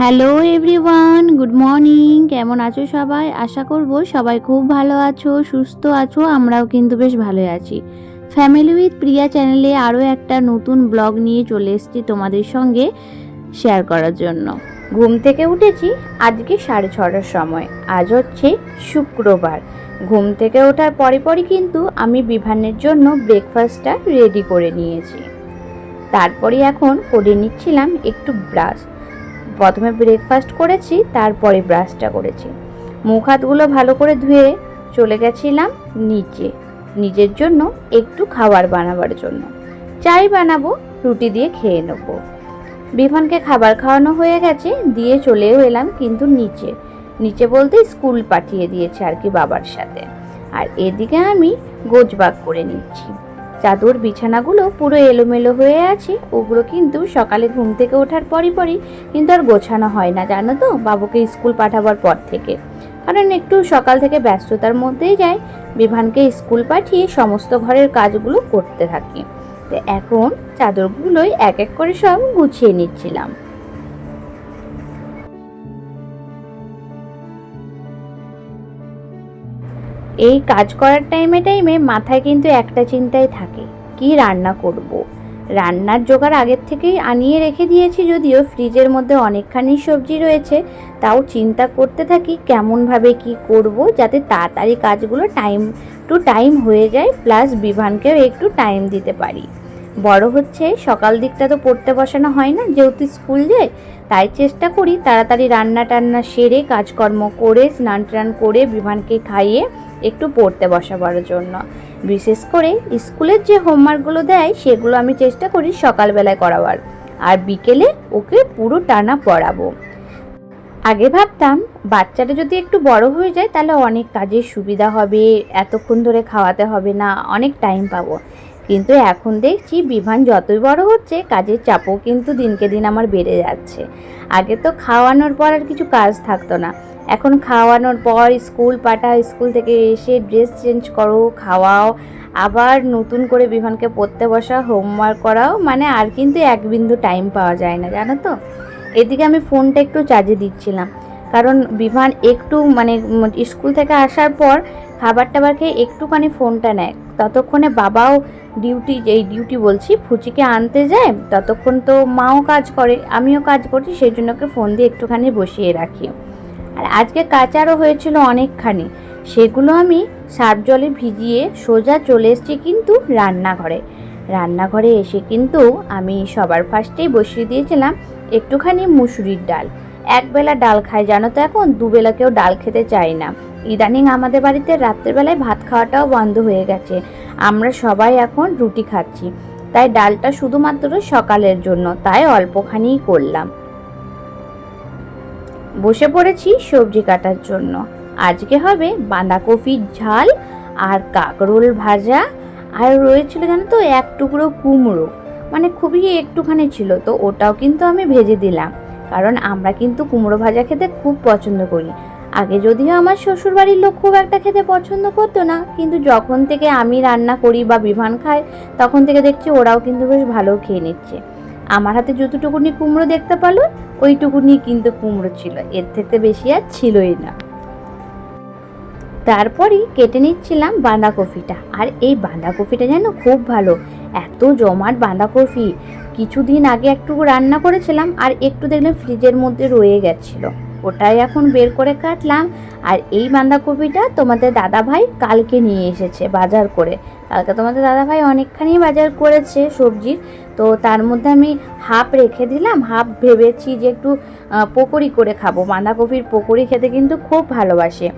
Hello everyone, good morning. কেমন আছো সবাই? আশা করব সবাই খুব ভালো আছো, সুস্থ আছো, আমরাও কিন্তু বেশ ভালো আছি। ফ্যামিলি উইথ প্রিয়া চ্যানেলে আরও একটা নতুন ব্লগ নিয়ে চলে এসেছি তোমাদের সঙ্গে শেয়ার করার জন্য। ঘুম থেকে উঠেছি, আজকে সাড়ে ছটার সময়। আজ হচ্ছে শুক্রবার। ঘুম থেকে ওঠার পরে পরই কিন্তু আমি বিভানের জন্য ব্রেকফাস্টটা রেডি করে নিয়েছি। তারপরে এখন করে নিচ্ছিলাম একটু ব্রাশ প্রথমে ব্রেকফাস্ট করেছি, তারপরে ব্রাশটা করেছি। মুখ হাতগুলো ভালো করে ধুয়ে চলে গেছিলাম নিচে। নিজের জন্য একটু খাবার বানাবার জন্য। চাই বানাবো, রুটি দিয়ে খেয়ে নেব। বিভানকে খাবার খাওয়ানো হয়ে গেছে, দিয়ে চলেও এলাম কিন্তু নিচে। নিচে বলতে স্কুল পাঠিয়ে দিয়েছে আর কি বাবার সাথে। আর এদিকে আমি গোজবাগ করে নিচ্ছি। চাদর বিছানাগুলো পুরো এলোমেলো হয়ে আছে। ওগুলো কিন্তু সকালে ঘুম থেকে ওঠার পরই পরই কিন্তু আর গোছানো হয় না, জানো তো? বাবুকে স্কুল পাঠাবার পর থেকে। কারণ একটু সকাল থেকে ব্যস্ততার মধ্যেই যায় বিভানকে স্কুল পাঠিয়ে সমস্ত ঘরের কাজগুলো করতে থাকি। তো এখন চাদরগুলোই এক এক করে সব গুছিয়ে নিচ্ছিলাম। এই কাজ করার টাইমে টাইমে মাথায় কিন্তু একটা চিন্তাই থাকে, কি রান্না করব। রান্নার জোগাড় আগের থেকেই আনিয়ে রেখে দিয়েছি যদিও ফ্রিজের মধ্যে অনেকখানি সবজি রয়েছে, তাও চিন্তা করতে থাকি কেমনভাবে কি করব যাতে তাড়াতাড়ি কাজগুলো টাইম টু টাইম হয়ে যায় প্লাস বিভানকেও একটু টাইম দিতে পারি বড় হচ্ছে, সকাল দিকটা তো পড়তে বসানো হয় না, যেহেতু স্কুল যায় তাই চেষ্টা করি তাড়াতাড়ি রান্না টান্না সেরে কাজকর্ম করে, স্নান টান করে বিমানকে খাইয়ে একটু পড়তে বসাবার জন্য। বিশেষ করে স্কুলের যে হোমওয়ার্কগুলো দেয়, সেগুলো আমি চেষ্টা করি সকালবেলায় করাবার। আর বিকেলে ওকে পুরো টানা পড়াবো। আগে ভাবতাম, বাচ্চাটা যদি একটু বড় হয়ে যায়, তাহলে অনেক কাজের সুবিধা হবে, এতক্ষণ ধরে খাওয়াতে হবে না, অনেক টাইম পাবো। কিন্তু এখন দেখছি বিভান যতই বড় হচ্ছে, কাজের চাপও কিন্তু দিনকে দিন আমার বেড়ে যাচ্ছে। আগে তো খাওয়ানোর পর আর কিছু কাজ থাকতো না। এখন খাওয়ানোর পর স্কুল পাঠা, স্কুল থেকে এসে ড্রেস চেঞ্জ করো, খাওয়াও, আবার নতুন করে বিভানকে পড়তে বসা, হোমওয়ার্ক করাও মানে আর কিন্তু এক বিন্দু টাইম পাওয়া যায় না, জানো তো? এদিকে আমি ফোনটা একটু চার্জে দিচ্ছিলাম। কারণ বিভান একটু মানে স্কুল থেকে আসার পর খাবার টাবার খেয়ে একটুখানি ফোনটা নেয়। ততক্ষণে বাবাও ডিউটি এই ডিউটি বলছি, ফুচিকে আনতে যায়, ততক্ষণ তো মাও কাজ করে, আমিও কাজ করছি, সেই জন্য ওকে ফোন দিয়ে একটুখানি বসিয়ে রাখি। আর আজকে কাচারও হয়েছিল অনেকখানি, সেগুলো আমি সার্ফ জলে ভিজিয়ে সোজা চলে এসেছি কিন্তু রান্নাঘরে। রান্নাঘরে এসে কিন্তু আমি সবার ফার্স্টেই বসিয়ে দিয়েছিলাম একটুখানি মুসুরির ডাল। একবেলা ডাল খায়, জানো তো এখন? দুবেলা কেউ ডাল খেতে চায় না। ইদানিং আমাদের বাড়িতে রাত্রেবেলায় ভাত খাওয়াটাও বন্ধ হয়ে গেছে। আমরা সবাই এখন রুটি খাচ্ছি। তাই ডালটা শুধুমাত্র সকালের জন্য, তাই অল্পখানিই করলাম। বসে পড়েছি সবজি কাটার জন্য। আজকে হবে বাঁধাকপির ঝাল আর কাকরোল ভাজা। আর রয়েছিল জানো তো, এক টুকরো কুমড়ো। মানে খুবই একটুখানি ছিল, তো ওটাও কিন্তু আমি ভেজে দিলাম। কারণ আমরা কিন্তু কুমড়ো ভাজা খেতে খুব পছন্দ করি। আগে যদিও আমার শ্বশুর বাড়ির লোক খুব একটা খেতে পছন্দ করতো না, কিন্তু যখন থেকে আমি রান্না করি বা বিভান খাই তখন থেকে দেখছি ওরাও কিন্তু বেশ ভালো খেয়ে নিচ্ছে। আমার হাতে যতটুকুনি কুমড়ো দেখতে পারল ওইটুকুনি কিন্তু কুমড়ো ছিল, এর থেকে বেশি আর ছিলই না। তারপরই কেটে নিচ্ছিলাম বাঁধাকপিটা, আর এই বাঁধাকপিটা যেন খুব ভালো, এত জমাট বাঁধাকপি কিছুদিন আগে একটু রান্না করেছিলাম আর একটু দেখলাম ফ্রিজের মধ্যে রয়ে গেছিল। ওটাই এখন বের করে কাটলাম আর এই বাঁধাকপিটা তোমাদের দাদা ভাই কালকে নিয়ে এসেছে বাজার করে। কালকে তোমাদের দাদা ভাই অনেকখানি বাজার করেছে সবজির। তো তার মধ্যে আমি হাফ রেখে দিলাম, হাফ ভেবেছি যে একটু পকোড়ি করে খাব। বাঁধাকপির পকোড়ি খেতে কিন্তু খুব ভালোবাসে।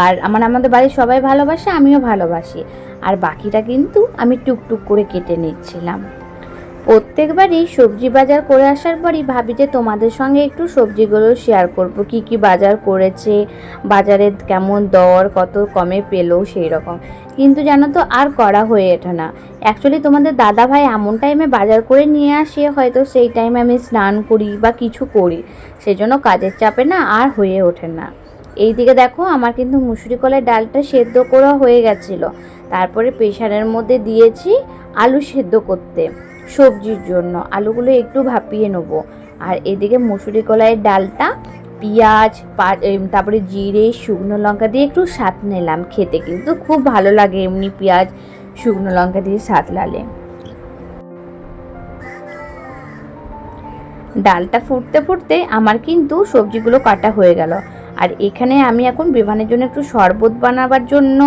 আর আমার, আমাদের বাড়ির সবাই ভালোবাসে, আমিও ভালোবাসি। আর বাকিটা কিন্তু আমি টুকটুক করে কেটে নিচ্ছিলাম। প্রত্যেকবারই সবজি বাজার করে আসার পরই ভাবি যে তোমাদের সঙ্গে একটু সবজিগুলো শেয়ার করব। কি কি বাজার করেছে, বাজারে কেমন দর, কত কমে পেল সেই রকম কিন্তু জানো তো, আর করা হয়ে ওঠে না। অ্যাকচুয়ালি তোমাদের দাদা ভাই এমন টাইমে বাজার করে নিয়ে আসে, হয়তো সেই টাইমে আমি স্নান করি বা কিছু করি। সেজন্য কাজের চাপে না আর হয়ে ওঠে না। এই দিকে দেখো, আমার কিন্তু মুসুরি কলের ডালটা সেদ্ধ করা হয়ে গেছিল। তারপরে প্রেশারের মধ্যে দিয়েছি আলু সেদ্ধ করতে। সবজির জন্য। আলুগুলো একটু ভাপিয়ে নেব। আর এদিকে মুসুরি কলাইয়ের ডালটা, পেঁয়াজ তারপরে জিরে, শুকনো লঙ্কা দিয়ে একটু স্বাদ নিলাম খেতে। কিন্তু খুব ভালো লাগে এমনি পেঁয়াজ, শুকনো লঙ্কা দিয়ে স্বাদ লালে। ডালটা ফুটতে ফুটতে আমার কিন্তু সবজিগুলো কাটা হয়ে গেল। আর এখানে আমি এখন বিমানের জন্য একটু শরবত বানাবার জন্য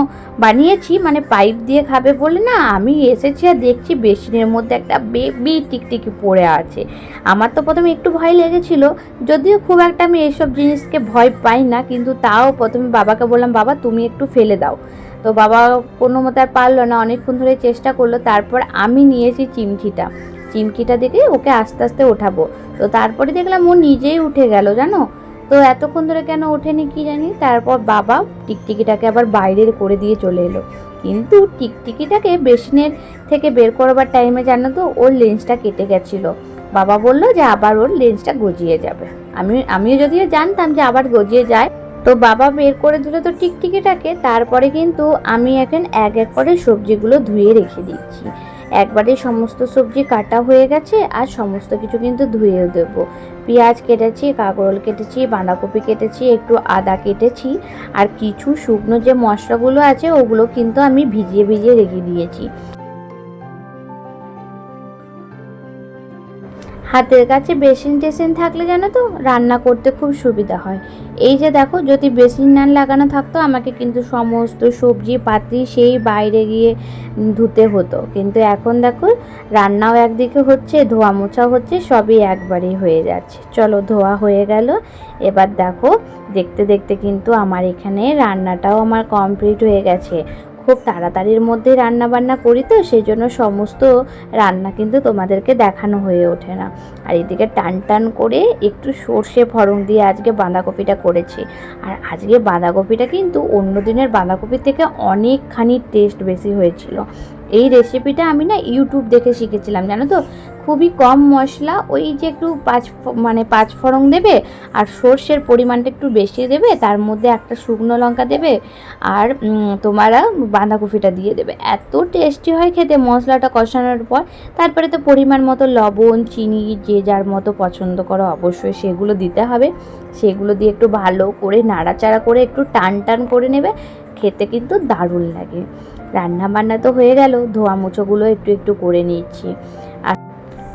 বানিয়েছি মানে পাইপ দিয়ে খাবে বলে না, আমি এসেছি আর দেখছি বেসিনের মধ্যে একটা বেবি টিকটিকি পড়ে আছে। আমার তো প্রথমে একটু ভয় লেগেছিল, যদিও খুব একটা আমি এইসব জিনিসকে ভয় পাই না, কিন্তু তাও প্রথমে বাবাকে বললাম, বাবা, তুমি একটু ফেলে দাও। তো বাবা কোনো মতো আর পারল না, অনেকক্ষণ ধরে চেষ্টা করল, তারপর আমি নিয়েছি চিমচিটা চিমকিটা দেখে ওকে আস্তে আস্তে ওঠাবো। তো তারপরে দেখলাম ও নিজেই উঠে গেল, জানো? তো এতক্ষণ ধরে কেন ওঠেনি কি জানি? তারপর বাবা টিকটিকিটাকে আবার বাইরের করে দিয়ে চলে এলো। কিন্তু টিকটিকিটাকে বেসিনের থেকে বের করবার টাইমে জানো তো, ওর লেন্সটা কেটে গেছিল। বাবা বলল যে আবার ওর লেন্সটা গজিয়ে যাবে। আমি, আমিও যদিও জানতাম যে আবার গজিয়ে যায়। তো বাবা বের করে দিল তো টিকটিকিটাকে, তারপরে কিন্তু আমি এখন এক এক করে সবজিগুলো ধুয়ে রেখে দিচ্ছি। একবারে সমস্ত সবজি কাটা হয়ে গেছে আর সমস্ত কিছু কিন্তু ধুয়েও দেব। পেঁয়াজ কেটেছি, কাঁকরোল কেটেছি, বাঁধাকপি কেটেছি, একটু আদা কেটেছি আর কিছু শুকনো যে মশলাগুলো আছে ওগুলো কিন্তু আমি ভিজিয়ে ভিজিয়ে রেখে দিয়েছি। হাতের কাছে বেসিন টেসিন থাকলে জানো তো, রান্না করতে খুব সুবিধা হয়। এই যে দেখো, যদি বেসিন না লাগানো থাকতো, আমাকে কিন্তু সমস্ত সবজি পাতি সেই বাইরে গিয়ে ধুতে হতো। কিন্তু এখন দেখো, রান্নাও একদিকে হচ্ছে, ধোয়া মোছাও হচ্ছে, সবই একবারেই হয়ে যাচ্ছে। চলো, ধোয়া হয়ে গেল। এবার দেখো, দেখতে দেখতে কিন্তু আমার এখানে রান্নাটাও আমার কমপ্লিট হয়ে গেছে। খুব তাড়াতাড়ির মধ্যে রান্না বান্না করি তো সেই জন্য সমস্ত রান্না কিন্তু তোমাদেরকে দেখানো হয়ে ওঠে না। আর এদিকে টান টান করে একটু সর্ষে ফড়ং দিয়ে আজকে বাঁধাকপিটা করেছি। আর আজকে বাঁধাকপিটা কিন্তু অন্য দিনের বাঁধাকপির থেকে অনেকখানি টেস্ট বেশি হয়েছিল। এই রেসিপিটা আমি না ইউটিউব দেখে শিখেছিলাম, জানো তো? খুবই কম মশলা, ওই যে একটু পাঁচ মানে পাঁচ ফোড়ন দেবে আর সর্ষের পরিমাণটা একটু বেশি দেবে, তার মধ্যে একটা শুকনো লঙ্কা দেবে আর তোমারা বাঁধাকপিটা দিয়ে দেবে। এত টেস্টি হয় খেতে মশলাটা কষানোর পর, তারপরে তো পরিমাণ মতো লবণ, চিনি, যে যার মতো পছন্দ করো অবশ্যই সেগুলো দিতে হবে। সেগুলো দিয়ে একটু ভালো করে নাড়াচাড়া করে একটু টান টান করে নেবে, খেতে কিন্তু দারুণ লাগে। রান্না বান্না তো হয়ে গেল ধোয়া মুছোগুলো একটু একটু করে নিচ্ছি।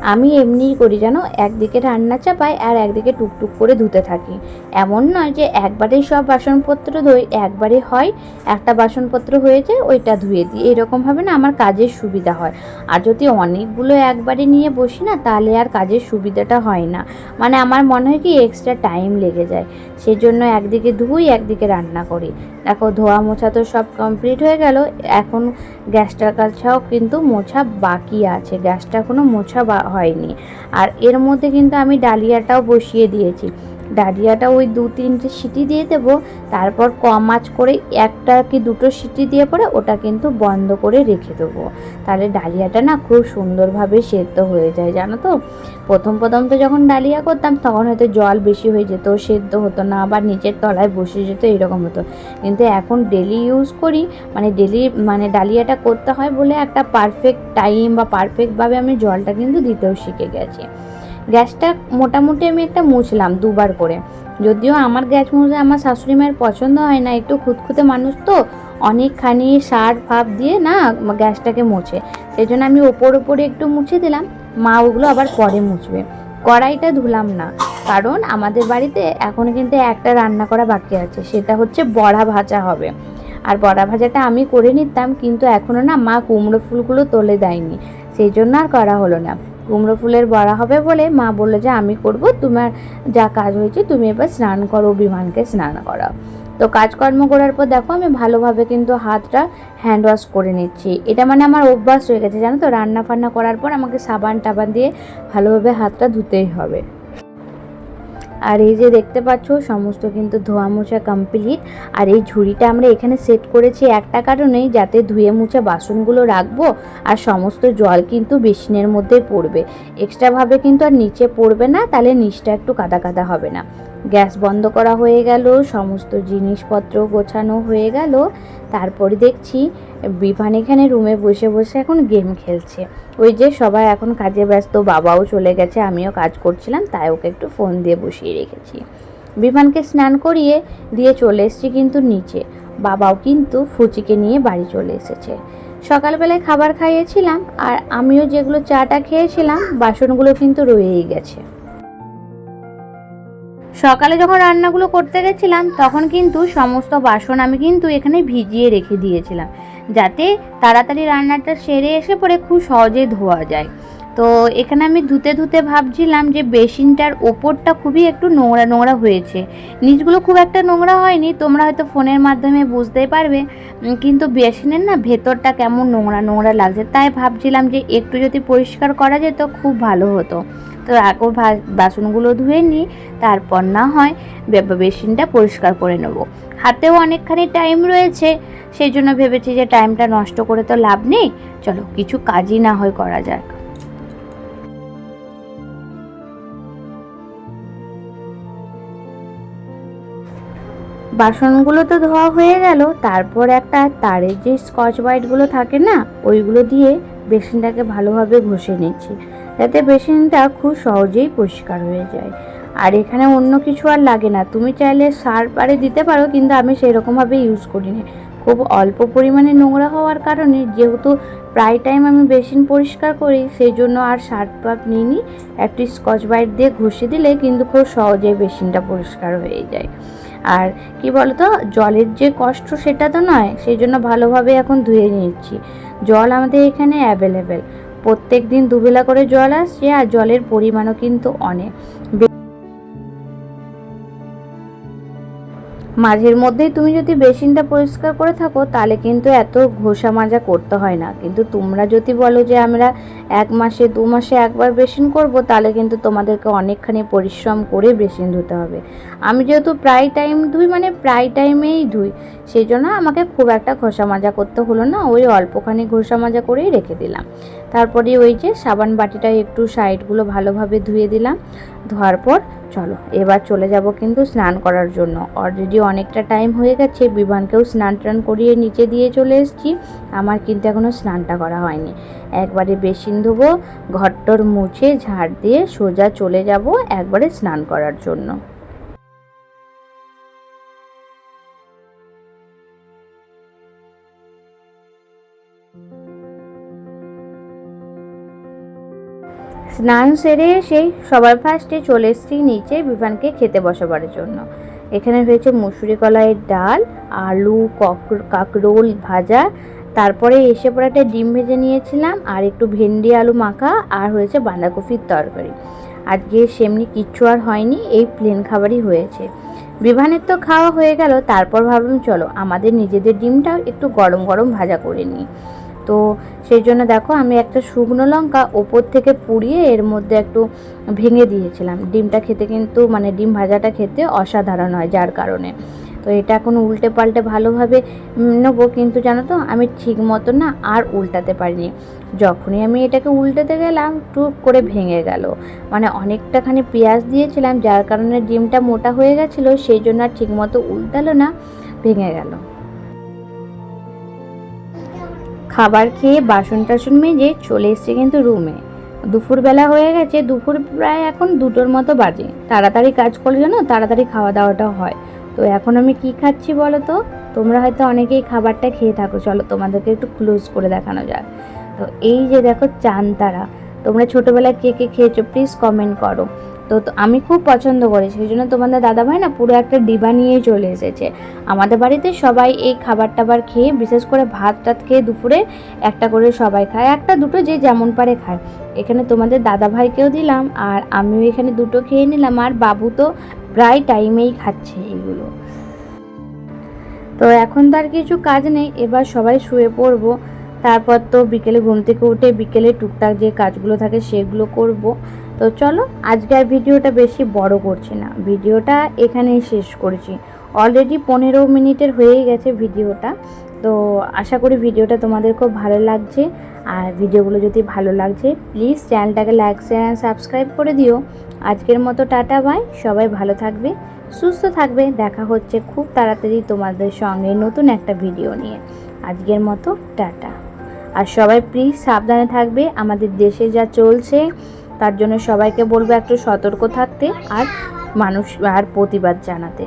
আমি এমনিই করি যেন একদিকে রান্না চাপাই আর একদিকে টুকটুক করে ধুতে থাকি। এমন নয় যে একবারেই সব বাসনপত্র ধুই একবারে হয়, একটা বাসনপত্র হয়েছে, ওইটা ধুয়ে দিই। এরকমভাবে না আমার কাজের সুবিধা হয়। আর যদি অনেকগুলো একবারে নিয়ে বসি না, তাহলে আর কাজের সুবিধাটা হয় না। মানে আমার মনে হয় কি এক্সট্রা টাইম লেগে যায়। সেই জন্য একদিকে ধুই, একদিকে রান্না করি। দেখো, ধোয়া মোছা তো সব কমপ্লিট হয়ে গেল। এখন গ্যাসটার কাছেও কিন্তু মোছা বাকি আছে। গ্যাসটা এখনও মোছা হয়নি। আর এর মধ্যে কিন্তু আমি ডালিয়াটাও বসিয়ে দিয়েছি। ডালিয়াটা ওই দু তিনটে সিটি দিয়ে দেবো, তারপর কম আঁচ করে একটা কি দুটো সিটি দিয়ে পরে ওটা কিন্তু বন্ধ করে রেখে দেবো। তাহলে ডালিয়াটা না খুব সুন্দরভাবে সেদ্ধ হয়ে যায়, জানো তো? প্রথম প্রথম তো যখন ডালিয়া করতাম, তখন হয়তো জল বেশি হয়ে যেত, সেদ্ধ হতো না আবার নিচের তলায় বসে যেত, এরকম হতো। কিন্তু এখন ডেলি ইউজ করি মানে ডেলি মানে ডালিয়াটা করতে হয় বলে একটা পারফেক্ট টাইম বা পারফেক্টভাবে আমি জলটা কিন্তু দিতেও শিখে গেছি। গ্যাসটা মোটামুটি আমি একটা মুছলাম দুবার করে। যদিও আমার গ্যাস মুছে আমার শাশুড়ি মায়ের পছন্দ হয় না, একটু খুঁতখুঁতে মানুষ তো, অনেকখানি সার ফাপ দিয়ে না গ্যাসটাকে মুছে। সেই জন্য আমি ওপর ওপরে একটু মুছে দিলাম, মা ওগুলো আবার পরে মুছবে। কড়াইটা ধুলাম না, কারণ আমাদের বাড়িতে এখন কিন্তু একটা রান্না করা বাকি আছে, সেটা হচ্ছে বড়া ভাজা হবে। আর বড়া ভাজাটা আমি করে নিতাম, কিন্তু এখনও না মা কুমড়ো ফুলগুলো তোলে দেয়নি, সেই জন্য আর করা হলো না। কুমড়ো ফুলের বড়া হবে বলে মা বলল যে, আমি করব। তোমার যা কাজ হয়েছে, তুমি এবার স্নান করো বিমানকে স্নান করাও। তো কাজকর্ম করার পর দেখো, আমি ভালোভাবে কিন্তু হাতটা হ্যান্ড ওয়াশ করে নিচ্ছি। এটা মানে আমার অভ্যাস হয়ে গেছে, জানো তো? রান্না ফান্না করার পর আমাকে সাবান টাবান দিয়ে ভালোভাবে হাতটা ধুতেই হবে। আর এই যে দেখতে পাচ্ছ, সমস্ত কিন্তু ধোয়া মোছা কমপ্লিট আর এই ঝুড়িটা আমরা এখানে সেট করেছি একটা কারণেই, যাতে ধুয়ে মুছে বাসনগুলো রাখব আর সমস্ত জল কিন্তু বেসিনের মধ্যে পড়বে। এক্সট্রাভাবে কিন্তু আর নিচে পড়বে না, তাহলে নিচটা একটু কাদা কাদা হবে না। গ্যাস বন্ধ করা হয়ে গেল, সমস্ত জিনিসপত্র গোছানো হয়ে গেল। তারপরে দেখছি বিভান এখানে রুমে বসে বসে এখন গেম খেলছে। ওই যে সবাই এখন কাজে ব্যস্ত, বাবাও চলে গেছে, আমিও কাজ করছিলাম, তাই ওকে একটু ফোন দিয়ে বসিয়ে রেখেছি। বিভানকে স্নান করিয়ে দিয়ে চলে এসেছি কিন্তু নিচে। বাবাও কিন্তু ফুচিকে নিয়ে বাড়ি চলে এসেছে। সকালবেলায় খাবার খাইয়েছিলাম আর আমিও যেগুলো চাটা খেয়েছিলাম, বাসনগুলো কিন্তু রয়েই গেছে। সকালে যখন রান্নাগুলো করতে গেছিলাম, তখন কিন্তু সমস্ত বাসন আমি কিন্তু এখানে ভিজিয়ে রেখে দিয়েছিলাম, যাতে তাড়াতাড়ি রান্নাটা সেরে এসে পরে খুব সহজেই ধোয়া যায়। তো এখানে আমি ধুতে ধুতে ভাবছিলাম যে বেসিনটার ওপরটা খুবই একটু নোংরা নোংরা হয়েছে। নিচগুলো খুব একটা নোংরা হয়নি, তোমরা হয়তো ফোনের মাধ্যমে বুঝতেই পারবে কিন্তু বেসিনের না ভেতরটা কেমন নোংরা নোংরা লাগছে, তাই ভাবছিলাম যে একটু যদি পরিষ্কার করা যেত, খুব ভালো হতো। তো ভা- বাসনগুলো ধুয়ে নিই, তারপর না হয় বেসিনটা পরিষ্কার করে নেব। হাতেও অনেকখানি টাইম রয়েছে, সেই জন্য ভেবেছি যে টাইমটা নষ্ট করে তো লাভ নেই। চলো, কিছু কাজই না হয় করা যাক। বাসনগুলো তো ধোয়া হয়ে গেল, তারপর একটা তারের যে স্কচ ব্রাইটগুলো থাকে না, ওইগুলো দিয়ে বেসিনটাকে ভালোভাবে ঘষে নিচ্ছি। যাতে বেসিনটা খুব সহজেই পরিষ্কার হয়ে যায়। আর এখানে অন্য কিছু আর লাগে না। তুমি চাইলে সার পারে দিতে পারো, কিন্তু আমি সেই রকমভাবে ইউজ করি না খুব অল্প পরিমাণে নোংরা হওয়ার কারণে যেহেতু প্রায় টাইম আমি বেসিন পরিষ্কার করি সেই জন্য আর সার পাপ নিইনি। একটু স্কচ ব্রাইট দিয়ে ঘষে দিলে কিন্তু খুব সহজেই বেসিনটা পরিষ্কার হয়ে যায়। আর কি বলতো, জলের যে কষ্ট সেটা তো নয় সেই জন্য ভালোভাবে এখন ধুয়ে নিচ্ছি জল আমাদের এখানে অ্যাভেলেবেল প্রত্যেক দিন দুবেলা করে জল আসছে আর জলের পরিমাণও কিন্তু অনেক। মাঝের মধ্যেই তুমি যদি বেসিনটা পরিষ্কার করে থাকো, তাহলে কিন্তু এত ঘষা মাজা করতে হয় না। কিন্তু তোমরা যদি বলো যে আমরা এক মাসে, দু মাসে একবার বেসিন করব, তাহলে কিন্তু তোমাদেরকে অনেকখানি পরিশ্রম করে বেসিন ধুতে হবে। আমি যেহেতু প্রায় টাইম ধুই মানে প্রায় টাইমেই ধুই, সেই জন্য আমাকে খুব একটা ঘষা মাজা করতে হলো না। ওই অল্পখানি ঘষা মাজা করেই রেখে দিলাম। তারপরে ওই যে সাবান বাটিটা একটু সাইডগুলো ভালোভাবে ধুয়ে দিলাম। ধোয়ার পর চলো, এবার চলে যাব কিন্তু স্নান করার জন্য। অলরেডি অনেকটা টাইম হয়ে গেছে বিমানকেও স্নান টান করিয়ে নিচে দিয়ে চলে এসেছি। আমার কিন্তু এখনও স্নানটা করা হয়নি। একবারে বেসিন ধোবো, ঘরটর মুছে, ঝাড় দিয়ে সোজা চলে যাব একবারে স্নান করার জন্য। স্নান সেরে সেই সবার ফার্স্টে চলে এসেছি নিচে বিভানকে খেতে বসাবার জন্য। এখানে হয়েছে মুসুরি কলাইয়ের ডাল, আলু, কক- কাঁকরোল ভাজা। তারপরে এসে পরে একটা ডিম ভেজে নিয়েছিলাম, আর একটু ভেন্ডি আলু মাখা, আর হয়েছে বাঁধাকপির তরকারি। আজকে সেমনি কিচ্ছু আর হয়নি, এই প্লেন খাবারই হয়েছে। বিভানের তো খাওয়া হয়ে গেল, তারপর ভাবলাম চলো আমাদের নিজেদের ডিমটাও একটু গরম গরম ভাজা করে নিই। তো সেই জন্য দেখো আমি একটা শুকনো লঙ্কা ওপর থেকে পুড়িয়ে এর মধ্যে একটু ভেঙে দিয়েছিলাম। ডিমটা খেতে কিন্তু মানে ডিম ভাজাটা খেতে অসাধারণ হয় যার কারণে। তো এটা এখন উল্টে পাল্টে ভালোভাবে নেব। কিন্তু জানো তো, আমি ঠিক মতো না আর উল্টাতে পারিনি। যখনই আমি এটাকে উল্টাতে গেলাম টুক করে ভেঙে গেল। মানে অনেকটাখানি পেঁয়াজ দিয়েছিলাম, যার কারণে ডিমটা মোটা হয়ে গেছিল, সেই জন্য আর ঠিক মতো উল্টালো না, ভেঙে গেল। খাবার খেয়ে বাসন টাসন মেজে চলে এসছে কিন্তু রুমে। দুপুরবেলা হয়ে গেছে, দুপুর প্রায় এখন দুটোর মতো বাজে। তাড়াতাড়ি কাজ করলে জানো, তাড়াতাড়ি খাওয়া দাওয়াটা হয়। তো এখন আমি কি খাচ্ছি বলো তো? তোমরা হয়তো অনেকেই খাবারটা খেয়ে থাকো, চলো তোমাদেরকে একটু ক্লোজ করে দেখানো যাক। তো এই যে দেখো চানতারা, তোমরা ছোটোবেলায় কে কে খেয়েছো প্লিজ কমেন্ট করো। তো আমি খুব পছন্দ করি, সেই জন্য তোমাদের দাদাভাই না পুরো একটা ডিবা নিয়েই চলে এসেছে। আমাদের বাড়িতে সবাই এই খাবার টাবার খেয়ে, বিশেষ করে ভাত টাত খেয়ে দুপুরে একটা করে সবাই খায়, একটা দুটো যে যেমন পারে খায়। এখানে তোমাদের দাদা ভাইকেও দিলাম আর আমিও এখানে দুটো খেয়ে নিলাম আর বাবু তো প্রায় টাইমেই খাচ্ছে এগুলো তো এখন তো আর কিছু কাজ নেই, এবার সবাই শুয়ে পড়ব। তারপর তো বিকেলে ঘুম থেকে উঠে বিকেলে টুকটাক যে কাজগুলো থাকে সেগুলো করব। তো চলো আজকে আর ভিডিওটা বেশি বড় করছি না। ভিডিওটা এখানেই শেষ করেছি। অলরেডি পনেরো মিনিটের হয়েই গেছে ভিডিওটা। তো আশা করি ভিডিওটা তোমাদের খুব ভালো লাগছে। আর ভিডিওগুলো যদি ভালো লাগছে প্লিজ চ্যানেলটাকে লাইক শেয়ার অ্যান্ড সাবস্ক্রাইব করে দিও। আজকের মতো টাটা বাই সবাই ভালো থাকবে, সুস্থ থাকবে। দেখা হচ্ছে খুব তাড়াতাড়ি তোমাদের সঙ্গে নতুন একটা ভিডিও নিয়ে। আজকের মতো টাটা। আর সবাই প্লিজ সাবধানে থাকবে। আমাদের দেশে যা চলছে তার জন্য সবাইকে বলব একটু সতর্ক থাকতে আর মানুষ আর প্রতিবাদ জানাতে।